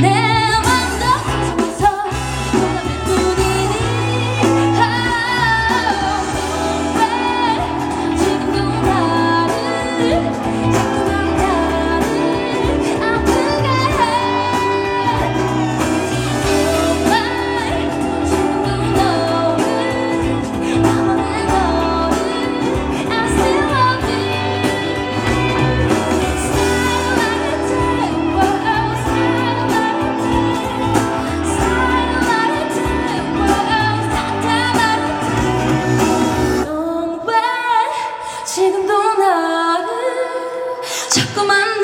내 자꾸만